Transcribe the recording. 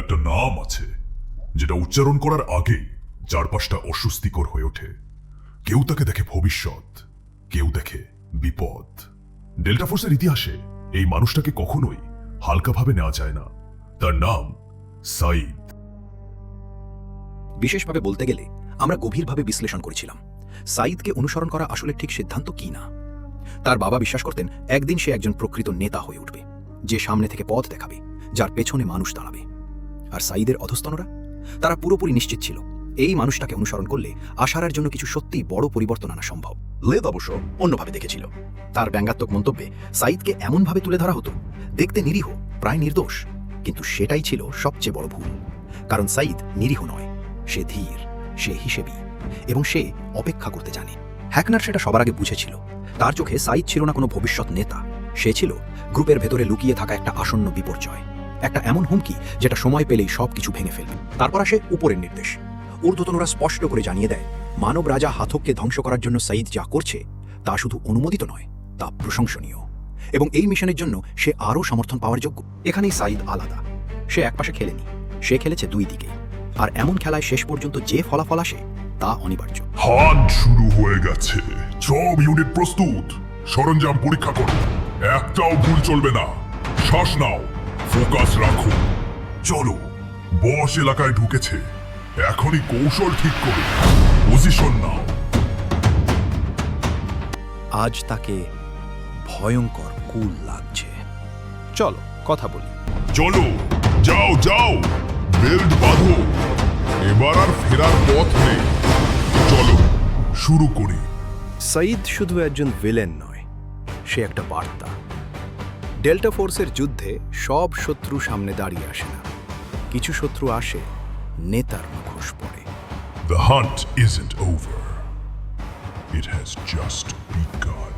একটা নাম আছে, যেটা উচ্চারণ করার আগেই চারপাশটা অস্বস্তিকর হয়ে ওঠে। কেউ তাকে দেখে ভবিষ্যৎ, কেউ দেখে বিপদ। ডেল্টা ফোর্সের ইতিহাসে এই মানুষটাকে কখনোই হালকাভাবে নেওয়া যায় না। তার নাম সাইদ বিশেষভাবে বলতে গেলে, আমরা গভীরভাবে বিশ্লেষণ করেছিলাম সাইদকে অনুসরণ করা আসলে ঠিক সিদ্ধান্ত কি না। তার বাবা বিশ্বাস করতেন, একদিন সে একজন প্রকৃত নেতা হয়ে উঠবে, যে সামনে থেকে পথ দেখাবে, যার পেছনে মানুষ দাঁড়াবে। আর সাইদের অধস্তনরা? তারা পুরোপুরি নিশ্চিত ছিল। এই মানুষটাকে অনুসরণ করলে আশারার জন্য কিছু সত্যি বড় পরিবর্তন আনা সম্ভব। লেদ অবশ্য অন্যভাবে দেখেছিল। তার ব্যঙ্গাত্মক মন্তব্যে সাইদকে এমনভাবে তুলে ধরা হতো, দেখতে নিরীহ, প্রায় নির্দোষ। কিন্তু সেটাই ছিল সবচেয়ে বড় ভুল। কারণ সাইদ নিরীহ নয়, সে ধীর, সে হিসেবি, এবং সে অপেক্ষা করতে জানে। হ্যাকনার সেটা সবার আগে বুঝেছিল। তার চোখে সাইদ ছিল না কোনো ভবিষ্যৎ নেতা। সে ছিল গ্রুপের ভেতরে লুকিয়ে থাকা একটা আসন্ন বিপর্যয়। একটা এমন হুমকি যেটা সময় পেলেই সবকিছু ভেঙে ফেলবে। তারপর আসে উপরের নির্দেশ। ঊর্ধ্বতনরা স্পষ্ট করে জানিয়ে দেয়, মানব রাজা হাথককে ধ্বংস করার জন্য সাইদ যা করছে তা শুধু অনুমোদিত নয়, তা প্রশংসনীয়। এবং এই মিশনের জন্য সে আরও সমর্থন পাওয়ার যোগ্য। এখানেই সাইদ আলাদা। সে একপাশে খেলেনি, সে খেলেছে দুই দিকে। আর এমন খেলায় শেষ পর্যন্ত যে ফলাফল আসে, তা অনিবার্য। হান্ট শুরু হয়ে গেছে। সব ইউনিট প্রস্তুত। সরঞ্জাম পরীক্ষা করো। একটাও ভুল চলবে না। শ্বাস নাও। ফোকাস রাখো। চলো বস এলাকায় ঢুকেছে। এখনই কৌশল ঠিক করো। পজিশন নাও। আজ তাকে ভয়ঙ্কর কুল লাগছে। চলো কথা বলি। চলো যাও যাও। বেল্ট বাঁধো। এবার আর ফেরার পথ নেই। চলো শুরু করি। সঈদ শুধু একজন ভিলেন নয় সে একটা বার্তা। ডেল্টা ফোর্সের যুদ্ধে সব শত্রু সামনে দাঁড়িয়ে আসে না কিছু শত্রু আসে, নেতার মুখোশ পরে The hunt isn't over. It has just begun.